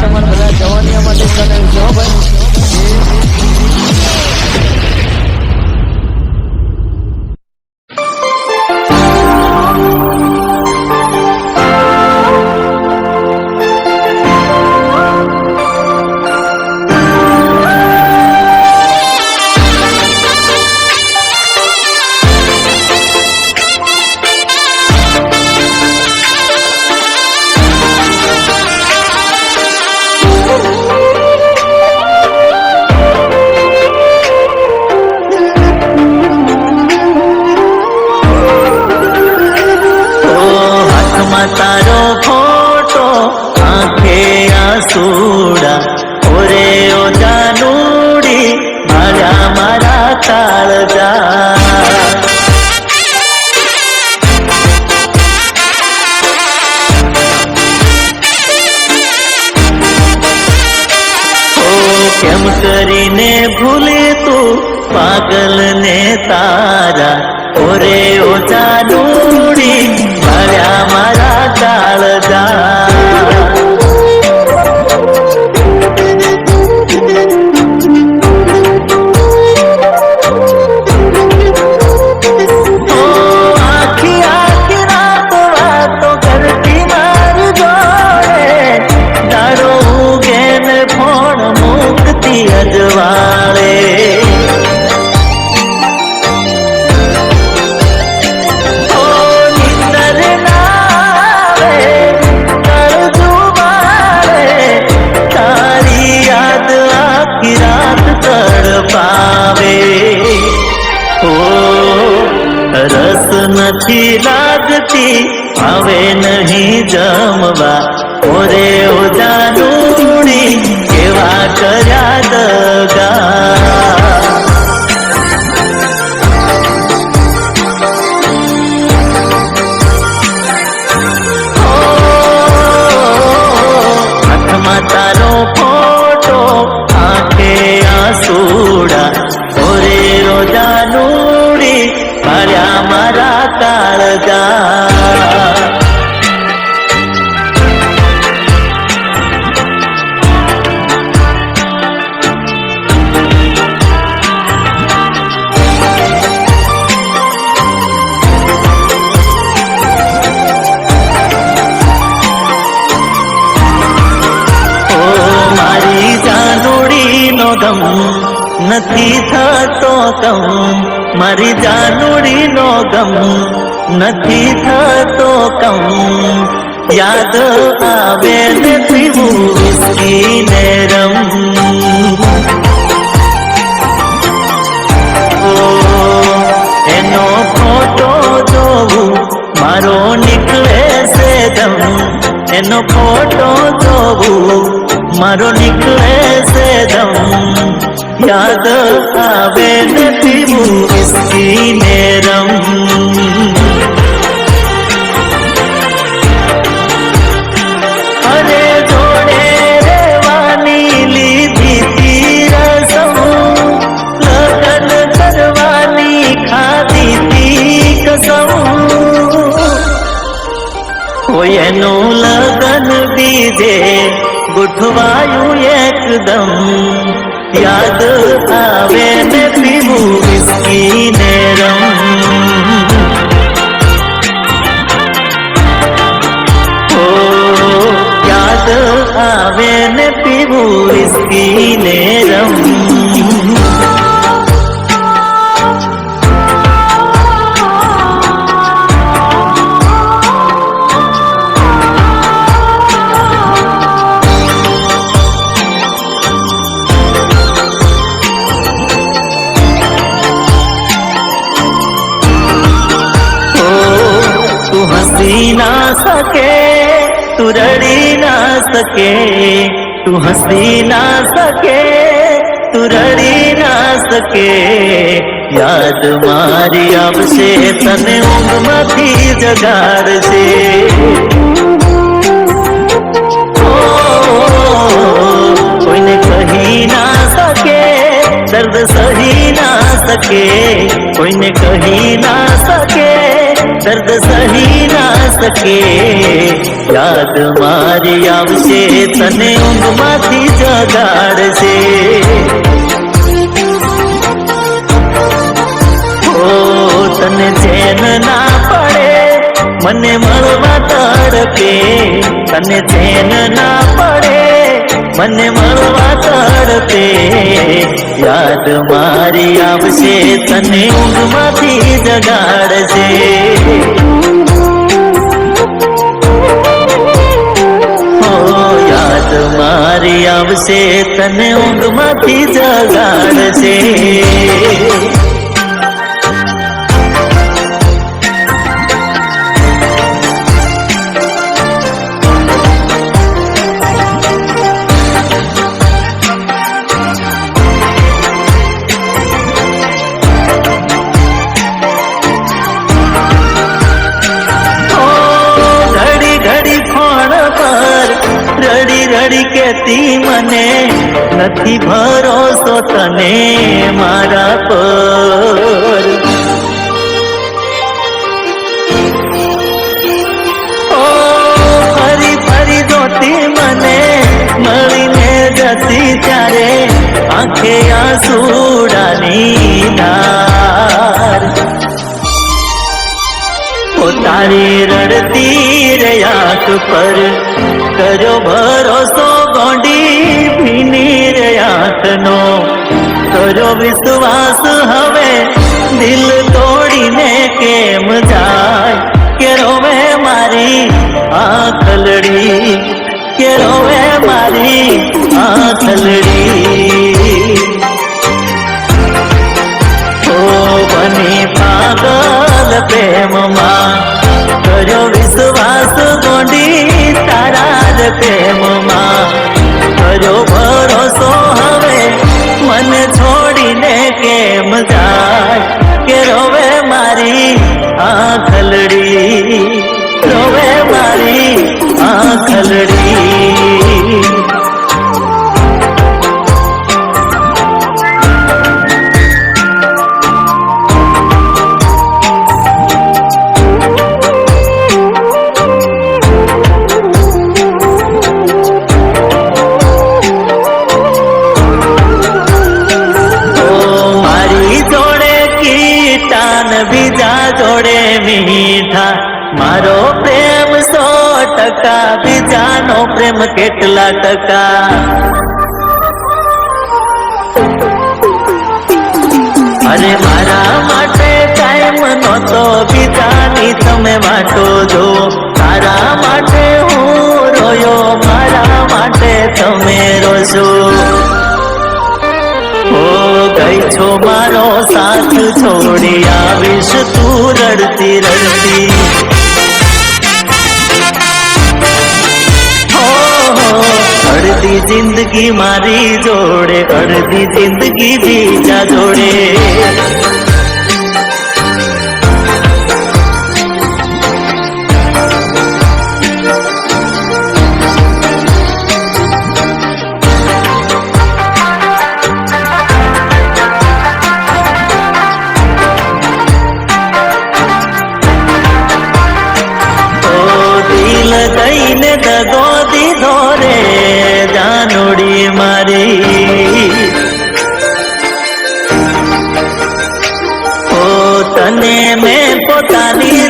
તમારા બધા જવાનિયા માટે કને જો ભાઈ. ઓ જાનુડી મારા મારા કાળજા ઓ કેમ કરીને ભૂલે તું પાગલ ને તારા? ઓરે ઓ જાનુડી મારા મારા કાળજા નથી લાગતી હવે નહીં જમવા. ઓરે ઓ જાનુડી કેવા કર્યા દગા. થતો કમ મારી જાનુડી નો ગમ નથી થતો કમ. યાદ આવે ને પીવું વિસ્કી રમ. એનો ફોટો જોવું, મારો નીકળે છે દમ એનો ફોટો જોવું, મારો નીકળે છે દમ યાદ આવે નથી હું વિસ્કી ને सके तू हंसी ना सके तू रड़ी ना સકે યાદ મારી આવશે તને ઊંઘમાંથી જગાડશે ઓ, કોઈને કહી ના શકે દર્દ સહી ના શકે કોઈને કહી ના શકે દર્દ સહી ના શકે યાદ મારી આવશે તને ઊંઘમાંથી જગાડશે ઓ તને ચેન ના પડે મને મળવા તડપે તને ચેન ના પડે મને મળવા તરતે યાદ મારી આવશે, તને ઊંઘમાંથી જગાડશે યાદ મારી આવશે, તને ઊંઘમાંથી જગાડશે ભરોસો તને મારા પર. ઓ, ફરી ફરી જોતી મને, મળીને જતી ત્યારે આંખે આંસુડાની ધાર તારી રડતી રે આંખ પર, કર્યો ભરોસો ગોંડી ભીની આંખનો કરો વિશ્વાસ હવે, દિલ તોડીને કેમ જાય? કે રોવે મારી આંખલડી કે રોવે મારી બીજાનો પ્રેમ કેટલા ટકા અરે મારા માટે ટાઈમ નહોતો બીજાની તમે વાટો જો તારા માટે હું રોયો મારા માટે તમે રોશો ઓ ગઈ છો મારો સાથ છોડી આવીશ તું રડતી રડતી જિંદગી મારી જોડે અડધી જિંદગી બીજા જોડે. પોતાની જાણી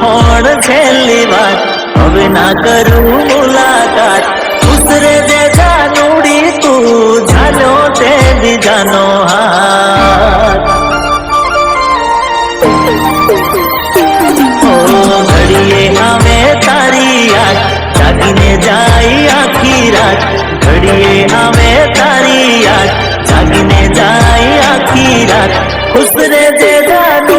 ફોન, છેલ્લી વાત. હવે ના કરું મુલાકાત. ઉસરે જે જાનુડી તું, જાનો તે બીજાનો હાથ. ઘડીએ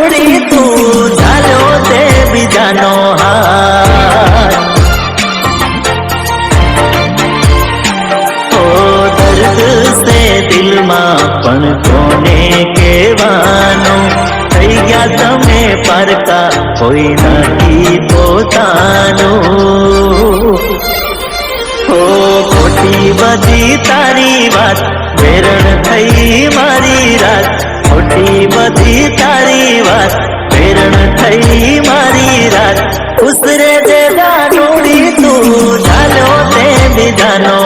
જાનુડી તું, ચાલો તે બીજાનો હાથ. ઓ દર્દ સે દિલમાં પણ કોને કહેવાનું? થઈ ગયા તમે પારકા, કોઈ નથી પોતાનું. ઓ ખોટી બધી તારી વાત, વેરણ થઈ મારી રાત. ખોટી બધી તારી વાત, પ્રેરણ થઈ મારી રાત. ઉસરે જે જાનોડી તું ચાલો તે બીજાનો